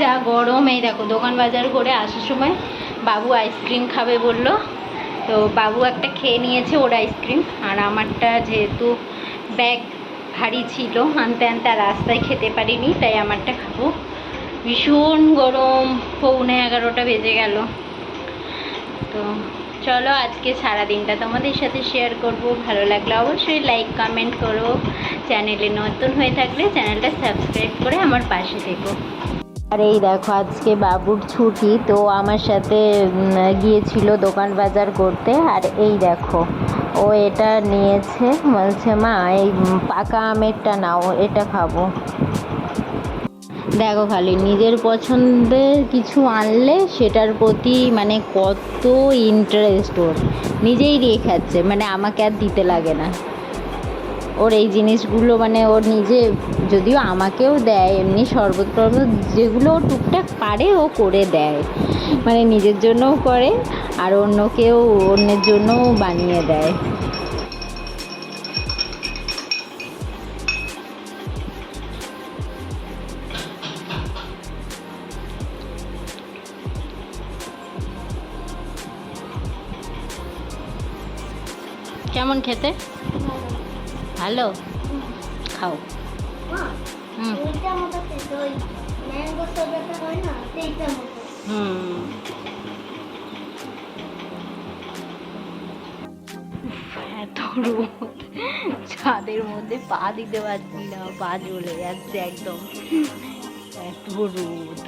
যা গরম, এই দেখো, দোকান বাজার করে আসার সময় বাবু আইসক্রিম খাবে বলল। তো বাবু একটা খেয়ে নিয়েছে ওর আইসক্রিম আর আমারটা যেহেতু ব্যাগ ভারী ছিল, আনতে আনতে রাস্তায় খেতে পারিনি, তাই আমারটা খাব। ভীষণ গরম, পৌনে এগারোটা বেজে গেল। তো চলো আজকে সারা দিনটা তোমাদের সাথে শেয়ার করব। ভালো লাগলে অবশ্যই লাইক কমেন্ট করো। চ্যানেলে নতুন হয়ে থাকলে চ্যানেলটা সাবস্ক্রাইব করে আমার পাশে থেকো। আর এই দেখো, আজকে বাবুর ছুটি, তো আমার সাথে গিয়েছিল দোকান বাজার করতে। আর এই দেখো, ও এটা নিয়েছে, বলছে, মা, এই পাকা আমেরটা নাও, এটা খাব। দেখো খালি, নিজের পছন্দের কিছু আনলে সেটার প্রতি মানে কত ইন্টারেস্ট ওর। নিজেই দিয়ে খাচ্ছে মানে আমাকে আর দিতে লাগে না। ওর এই জিনিসগুলো মানে ওর নিজে যদিও আমাকেও দেয়, এমনি শরবত টরবত যেগুলো ও টুকটাক পারে ও করে দেয়। মানে নিজের জন্যও করে আর অন্যকেও, অন্যের জন্যও বানিয়ে দেয়। কেমন খেতে? ভালো? খাও। হুম। হুম এত ছাদের মধ্যে পা দিতে পারছি না, পা জ্বলে যাচ্ছে একদম। এত রোদ।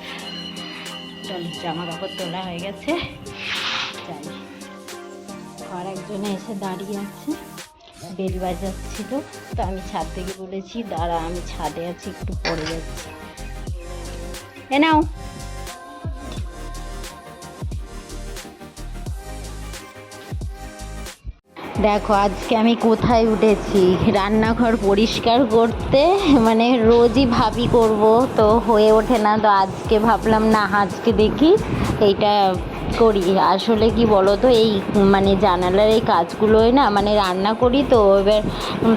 চল জামা কাপড় তোলা হয়ে গেছে। যাই। আর একজনে এসে দাঁড়িয়ে আছে। বেল বাজাচ্ছিল। তো আমি ছাদ থেকে বলেছি, দাঁড়া, আমি ছাদে আছি, একটু পড়ে যাচ্ছি। এ নাও। দেখো, আজকে আমি কোথায় উঠেছি? রান্নাঘর পরিষ্কার করতে মানে রোজই ভাবি করব, তো হয়ে ওঠে না, তো আজকে ভাবলাম, না, আজকে দেখি, এইটা করি। আসলে কি বলো তো এই মানে জানালার এই কাজগুলোই না মানে রান্না করি তো, এবার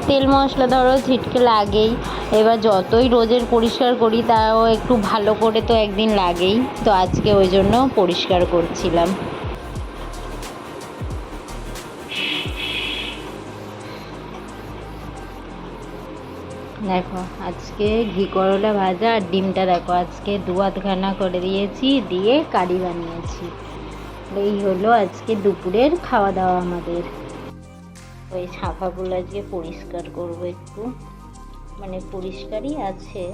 তেল মশলা ধরো ছিটকে লাগেই, এবার যতই রোজের পরিষ্কার করি তাও একটু ভালো করে তো একদিন লাগেই, তো আজকে ওই জন্য পরিষ্কার করছিলাম। দেখো, আজকে ঘি করলা ভাজা আর ডিমটা দেখো, আজকে দু আধখানা করে দিয়েছি, দিয়ে কারি বানিয়েছি। এই হলো আজকে দুপুরের খাওয়া দাওয়া আমাদের। ওই ছাপাগুলো আজকে পরিষ্কার করব একটু। মানে পরিষ্কারই আছে,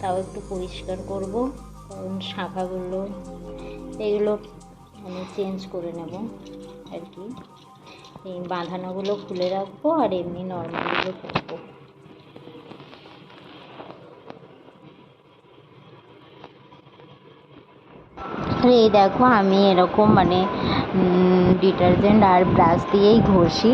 তাও একটু পরিষ্কার করব। কারণ শাখাগুলো এগুলো আমি চেঞ্জ করে নেব আর কি। এই বাঁধানোগুলো খুলে রাখব আর এমনি নর্মালগুলো করব। আর এই দেখো, আমি এরকম মানে ডিটারজেন্ট আর ব্রাশ দিয়েই ঘষি।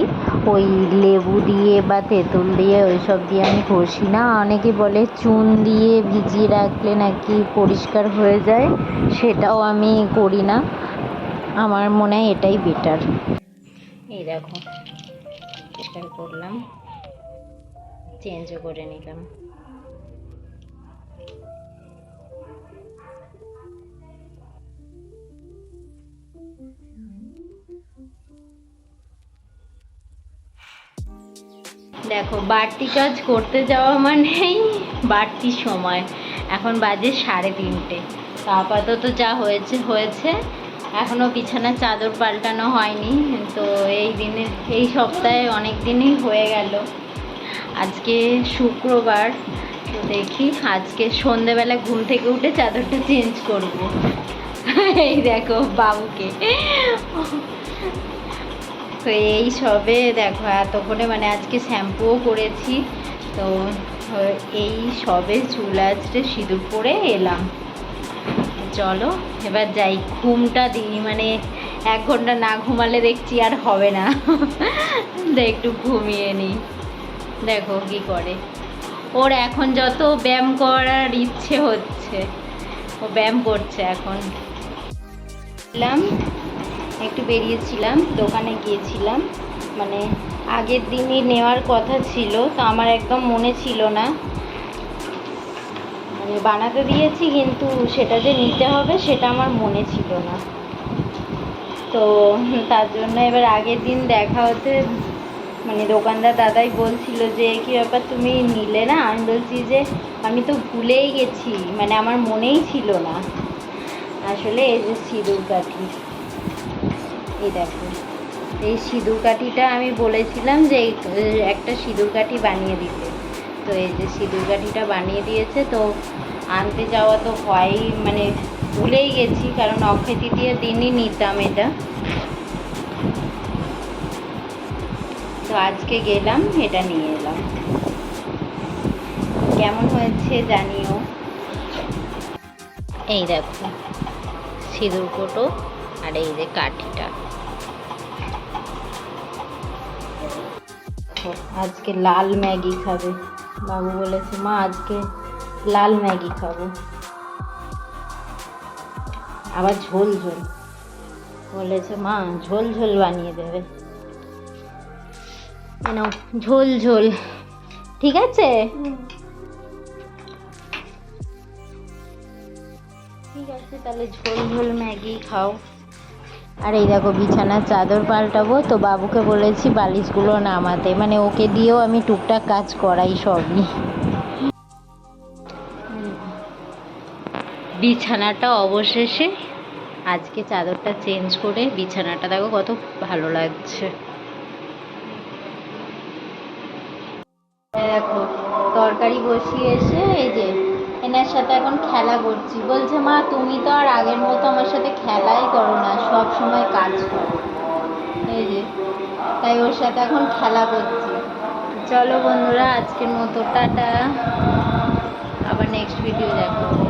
ওই লেবু দিয়ে বা তেঁতুল দিয়ে, ওইসব দিয়ে আমি ঘষি না। অনেকে বলে চুন দিয়ে ভিজিয়ে রাখলে নাকি পরিষ্কার হয়ে যায়, সেটাও আমি করি না। আমার মনে হয় এটাই বেটার এই দেখো করলাম। চেঞ্জও করে নিলাম। দেখো, বাড়তি কাজ করতে যাওয়া মানেই বাড়তি সময়। এখন বাজে সাড়ে তিনটে। তো আপাতত যা হয়েছে হয়েছে। এখনও বিছানার চাদর পাল্টানো হয়নি। তো এই দিনে, এই সপ্তাহে অনেক দিনই হয়ে গেল। আজকে শুক্রবার। তো দেখি আজকে সন্ধেবেলা ঘুম থেকে উঠে চাদরটা চেঞ্জ করব। এই দেখো বাবুকে। তো এই সবে দেখো এতক্ষণে মানে আজকে শ্যাম্পুও করেছি। তো এই সবে চুল আজকে সিঁদুর পরে এলাম। চলো, এবার যাই। ঘুমটা দিই মানে এক ঘণ্টা না ঘুমালে দেখছি আর হবে না। তো একটু ঘুমিয়ে নিই। দেখো কি করে। ওর এখন যত ব্যায়াম করার ইচ্ছে হচ্ছে, ও ব্যায়াম করছে এখন। এলাম একটু বেরিয়েছিলাম, দোকানে গিয়েছিলাম। মানে আগের দিনই নেওয়ার কথা ছিল, তো আমার একদম মনে ছিল না। মানে বানাতে দিয়েছি, কিন্তু সেটা যে নিতে হবে, সেটা আমার মনে ছিল না। তো তার জন্য এবার আগের দিন দেখা হতে মানে দোকানদার দাদাই বলছিল যে, কী ব্যাপার, তুমি নিলে না? আমি বলছি যে, আমি তো ভুলেই গেছি মানে আমার মনেই ছিল না। আসলে এই যে সিঁদুর কাঠি, এই দেখো। এই সিঁদুর কাঠিটা আমি বলেছিলাম যে একটা সিঁদুর কাঠি বানিয়ে দিতে। তো এই যে সিঁদুর কাঠিটা বানিয়ে দিয়েছে, তো আনতে যাওয়া তো হয় মানে ভুলেই গেছি, কারণ অক্ষয় তৃতীয় দিনই নিতাম এটা। তো আজকে গেলাম, এটা নিয়ে এলাম। কেমন হয়েছে জানিও। এই দেখো। সিঁদুর কোটো আর এই যে কাঠিটা। আজকে লাল ম্যাগি খাবে। বাবু বলেছে, মা, আজকে লাল ম্যাগি খাব। আবার ঝোল ঝোল। বলেছে, মা, ঝোল ঝোল বানিয়ে দেবে। কেন ঝোল ঝোল। ঠিক আছে? তাহলে ঝোল ঝোল ম্যাগি খাও। আর এই দেখো বিছানার চাদর পাল্টাবো, তো বাবুকে বলেছি বালিশগুলো নামাতে। মানে ওকে দিয়েও আমি টুকটাক কাজ করাই সবই বিছানাটা অবশেষে আজকে চাদরটা চেঞ্জ করে বিছানাটা দেখো কত ভালো লাগছে। দেখো, তরকারি বসিয়ে এসে এই যে এনার সাথে এখন খেলা করছি। বলছে, মা, তুমি তো আর আগের মতো আমার সাথে খেলাই করো না, সব সময় কাজ করো। এই যে, তাই ওর সাথে এখন খেলা করছি। চলো বন্ধুরা, আজকের মতো টাটা। আবার নেক্সট ভিডিও দেখো।